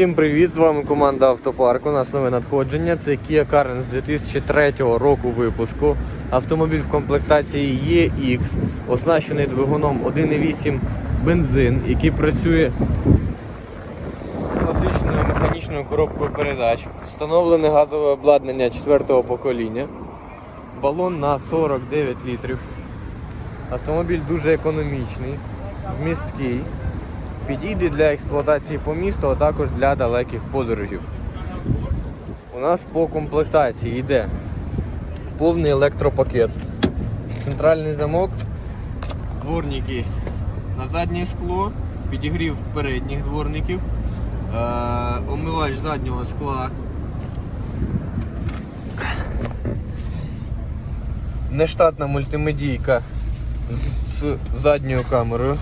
Всім привіт! З вами команда Автопарк. У нас нове надходження. Це Kia Carens 2003 року випуску. Автомобіль в комплектації EX, оснащений двигуном 1.8 бензин, який працює з класичною механічною коробкою передач. Встановлене газове обладнання 4-го покоління. Балон на 49 літрів. Автомобіль дуже економічний, вмісткий. Підійде для експлуатації по місту, а також для далеких подорожів. У нас по комплектації йде повний електропакет, центральний замок, дворники на заднє скло, підігрів передніх дворників, е- омивач заднього скла. Нештатна мультимедійка з, з задньою камерою.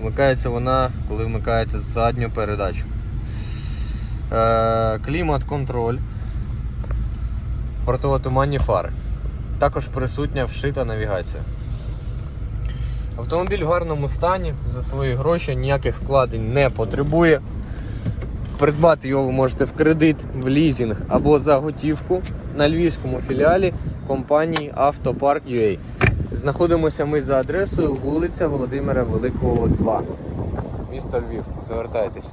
Вмикається вона, коли вмикаєте задню передачу. Е, клімат контроль. Противотуманні фари. Також присутня вшита навігація. Автомобіль в гарному стані, за свої гроші ніяких вкладень не потребує. Придбати його ви можете в кредит, в лізинг або за готівку на львівському філіалі компанії Автопарк UA. Знаходимося ми за адресою вулиця Володимира Великого, 2. Місто Львів. Звертайтесь.